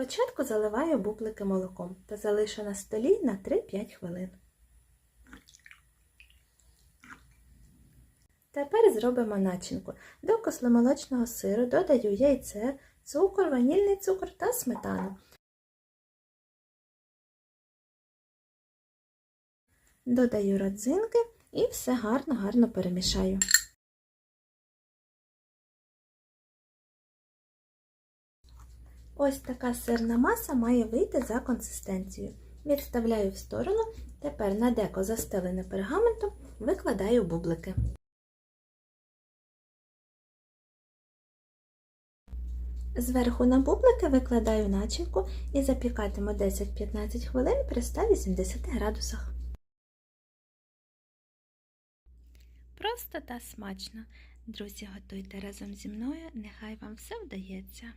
Спочатку заливаю бублики молоком та залишу на столі на 3-5 хвилин. Тепер зробимо начинку. До кисломолочного сиру додаю яйце, цукор, ванільний цукор та сметану. Додаю родзинки і все гарно-гарно перемішаю. Ось така сирна маса має вийти за консистенцією. Відставляю в сторону, тепер на деко застелене пергаментом викладаю бублики. Зверху на бублики викладаю начинку і запікатиму 10-15 хвилин при 180 градусах. Просто та смачно. Друзі, готуйте разом зі мною, нехай вам все вдається.